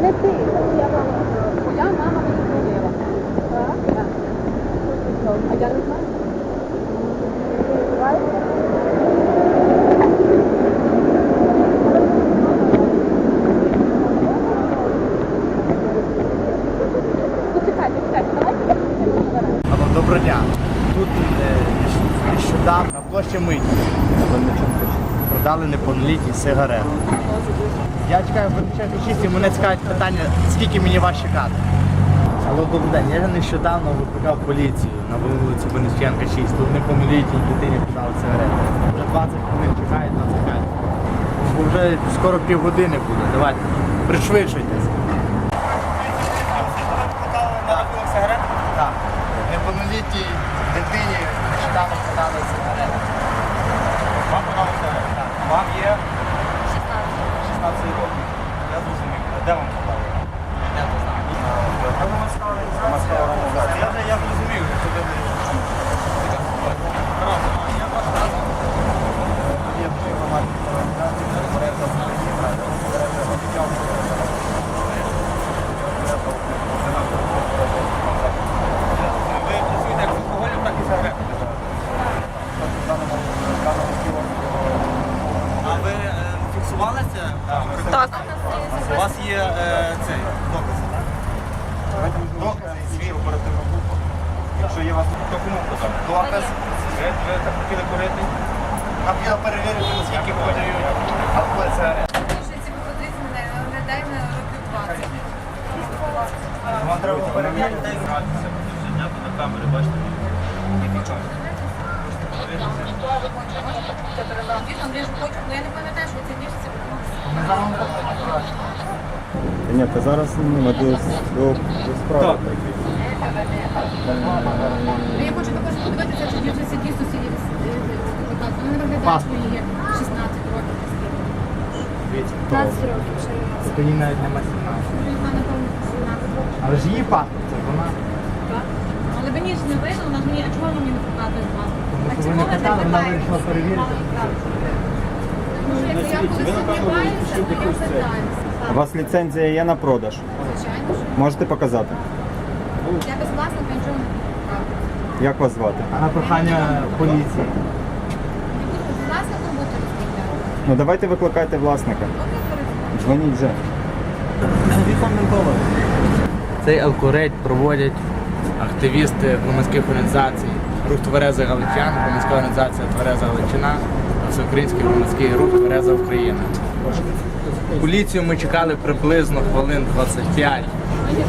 не ти, я мама. Моя мама мені дзвонила. Так? Так. А я не знаю. Доброго дня. Тут е, нещодавно площа митні продали неповнолітні сигарети. Я чекаю 6 і мене цікавить питання, скільки мені вас чекати. Алло, добрий день. Я нещодавно викликав поліцію на вулицю Винниченка 6. Тут неповнолітній дитині продали сигарети. Вже 20 хвилин чекають на чекають. Бо вже скоро півгодини буде. Давайте, пришвидшуйтесь. Так. Неповнолітній дитині нещодавно продали сигарети. Вам подали сигарети? Так. Вам є 16 років. Я зрозумів. Де вам подали? Я не знаю. Громадська організація. Я вже я зрозумів, що ви не Ви працюєте як з алкоголем, так і з сигаретами. А ви е, фіксували це? Так. У вас є е, цей доказ? Доказ свій оперативну групу. Якщо є у вас то кому подати? Доказ. Ви, ви так хотіли курити? Нам треба перевірити, наскільки подають ці мене на років 20. Вам треба перевірити. Знято на камери, бачите? Але я не пам'ятаю, що ці ніжці Ми зараз вам покажемо. Ні, та зараз ну, до, до, до справи. Я хочу також подивитися, чи дівчинці дійсно сидять. Вони виглядають, Паспорт. їй є 16 років. Дивіться, 15 років ще не. Тоді навіть нема 17. Напевно, 17 років. Але ж її паспорт, це вона. Так. Але мені ж не видно, вона ж мені, а чого вона мені не показує паспорт? Тому А що ви чого не питали, вона вирішила перевірити. Так. У вас ліцензія є на продаж. Звичайно, Можете показати. я без власника нічого не покупаю. Як вас звати? А на прохання поліції. Не буду розмовляти. Ну давайте викликайте власника. Добре, перед Дзвоніть вже. Цей алкорейд проводять активісти громадських організацій. Рух Твереза Галичан, громадська організація Твереза Галичина, всеукраїнський громадський рух Твереза Україна. Поліцію ми чекали приблизно хвилин 25,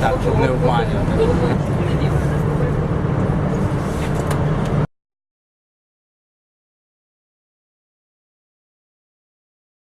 так, щоб не обманювати.